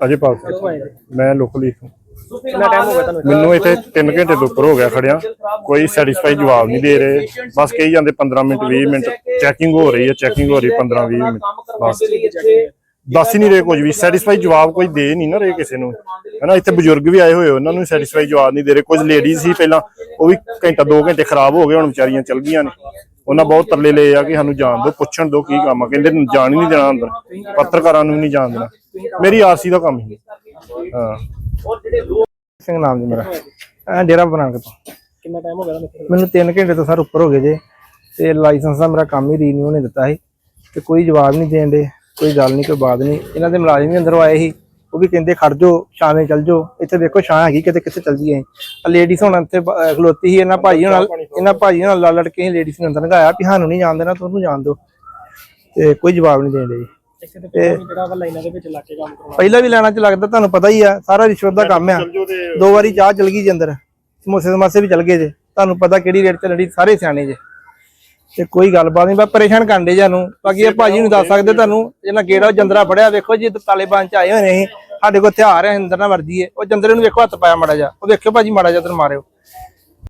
ਅਜੇਪਾਲ ਸਿੰਘ ਮੈਂ ਲੋਕਲੀ ਤੋਂ ਕਿੰਨਾ ਟਾਈਮ ਹੋ ਗਿਆ ਤੁਹਾਨੂੰ ਮੈਨੂੰ ਇੱਥੇ 3 ਘੰਟੇ ਤੋਂ ਉੱਪਰ ਹੋ ਗਿਆ ਖੜਿਆ। ਕੋਈ ਸੈਟੀਸਫਾਈ ਜਵਾਬ ਨਹੀਂ ਦੇ ਰਹੇ। ਬਸ ਕਹੀ ਜਾਂਦੇ 15 ਮਿੰਟ 20 ਮਿੰਟ। ਚੈਕਿੰਗ ਹੋ ਰਹੀ ਹੈ ਚੈਕਿੰਗ ਹੋ ਰਹੀ 15 20 ਮਿੰਟ। ਬਸ। ਦੱਸ ਹੀ ਨਹੀਂ ਰਹੇ ਕੁਝ ਵੀ। ਸੈਟੀਸਫਾਈ ਜਵਾਬ ਕੋਈ ਦੇ ਨਹੀਂ ਨਾ ਰਹੇ ਕਿਸੇ ਨੂੰ। ਹੈਨਾ ਇੱਥੇ ਬਜ਼ੁਰਗ ਵੀ ਆਏ ਹੋਏ ਉਹਨਾਂ ਨੂੰ ਸੈਟੀਸਫਾਈ ਜਵਾਬ ਨਹੀਂ ਦੇ ਰਹੇ। ਕੁਝ ਲੇਡੀਜ਼ ਸੀ ਪਹਿਲਾਂ ਉਹ ਵੀ ਘੰਟਾ 2 ਘੰਟੇ ਖਰਾਬ ਹੋ ਗਏ ਹੁਣ ਵਿਚਾਰੀਆਂ ਚਲ ਗਈਆਂ ਨੇ। ਉਹਨਾਂ ਬਹੁਤ ਤਰਲੇ ਲਏ ਆ ਕਿ ਸਾਨੂੰ ਜਾਣ ਦਿਓ ਪੁੱਛਣ ਦਿਓ ਕੀ ਕੰਮ ਆ। ਕਹਿੰਦੇ ਜਾਣ ਹੀ ਨਹੀਂ ਦੇਣਾ ਅੰਦਰ। ਪੱਤਰਕਾਰਾਂ ਨੂੰ ਨਹੀਂ ਜਾਣ ਦੇਣਾ। ਮੇਰੀ ਆਰਸੀ ਦਾ ਕੰਮ ਹੀ। ਹਾਂ। ਸਿੰਘ ਨਾਮ ਜੀ ਮੇਰਾ। ਐ ਡੇਰਾ ਬਨਾਨਕ ਤੋਂ ਕਿੰਨਾ ਟਾਈਮ ਹੋ ਗਿਆ ਤੁਹਾਨੂੰ ਮੈਨੂੰ 3 ਘੰਟੇ ਤੋਂ ਸਰ ਉੱਪਰ ਹੋ ਗਏ ਜੇ। ਤੇ ਲਾਇਸੈਂਸ ਦਾ ਮੇਰਾ ਕੰਮ ਹੀ ਰੀਨਿਊ ਨੇ ਦਿੱਤਾ ਸੀ। ਤੇ ਕੋਈ ਜਵਾਬ ਨਹੀਂ ਦੇਣ ਦੇ ਕੋਈ ਗੱਲ ਨਹੀਂ ਕੋਈ ਬਾਤ ਨਹੀਂ। ਇਹਨਾਂ ਦੇ ਮੁਲਾਜ਼ਮ ਵੀ ਅੰਦਰੋਂ ਆਏ ਸੀ। ਉਹ ਵੀ ਕਹਿੰਦੇ ਖੜ ਜਾਓ ਛਾਵੇਂ ਚੱਲ ਜਾਓ। ਇੱਥੇ ਦੇਖੋ ਛਾਂ ਹੈਗੀ ਕਿਤੇ ਕਿੱਥੇ ਚੱਲ ਜੀਏ ਆ ਲੇਡੀਜ਼ ਹੁਣ ਇੱਥੇ ਖਲੋਤੀ ਸੀ। ਇਹਨਾਂ ਭਾਈ ਨਾਲ ਇਹਨਾਂ ਭਾਈ ਨਾਲ ਲੜ ਲੜ ਕੇ ਲੇਡੀਜ਼ ਨੂੰ ਅੰਦਰ ਲਗਾਇਆ ਵੀ ਸਾਨੂੰ ਨਹੀਂ ਜਾਣ ਦੇਣਾ ਤੁਹਾਨੂੰ ਜਾਣ ਦਿਓ। ਤੇ ਕੋਈ ਜਵਾਬ ਨਹੀਂ ਦੇਣ ਦੇ ਜੀ। ਇੱਥੇ ਤੇ ਪਹਿਲਾਂ ਵੀ ਜਿਹੜਾ ਵਾ ਲਾਈਨਾਂ ਦੇ ਵਿੱਚ ਲਾ ਕੇ ਕੰਮ ਕਰਾਉਣਾ ਪਹਿਲਾਂ ਵੀ ਲੈਣਾ ਚ ਲੱਗਦਾ ਤੁਹਾਨੂੰ ਪਤਾ ਹੀ ਆ ਸਾਰਾ ਰਿਸ਼ਵਤ ਦਾ ਕੰਮ ਆ। ਦੋ ਵਾਰੀ ਚਾਹ ਚਲ ਗਈ ਜੇ ਅੰਦਰ। ਸਮੋਸੇ ਸਮਾਸੇ ਵੀ ਚਲ ਗਏ ਜੇ। ਤੁਹਾਨੂੰ ਪਤਾ ਕਿਹੜੀ ਰੇਟ ਤੇ ਲੜੀ ਸਾਰੇ ਸਿਆਣੇ ਜੇ। ਤੇ ਕੋਈ ਗੱਲਬਾਤ ਨਹੀਂ ਬਸ ਪਰੇਸ਼ਾਨ ਕਰਦੇ ਜਾਨੂੰ ਬਾਕੀ ਇਹ ਭਾਜੀ ਨੂੰ ਦੱਸ ਸਕਦੇ ਤੁਹਾਨੂੰ ਇਹਨਾਂ ਗੇੜਾ ਜੰਦਰਾ ਫੜਿਆ ਵੇਖੋ ਜੀ ਤਾਲਿਬਾਨ ਚ ਆਏ ਹੋਏ ਨੇ ਸਾਡੇ ਕੋਲ ਹਥਿਆਰ ਹੈ ਅੰਦਰ ਨਾ ਵਰਦੀ ਹੈ। ਉਹ ਜੰਦਰੇ ਨੂੰ ਵੇਖੋ ਹੱਥ ਪਾਇਆ ਮਾੜਾ ਜਾ ਉਹ ਵੇਖਿਓ ਭਾਜੀ ਮਾੜਾ ਜਾ ਤੈਨੂੰ ਮਾਰਿਓ।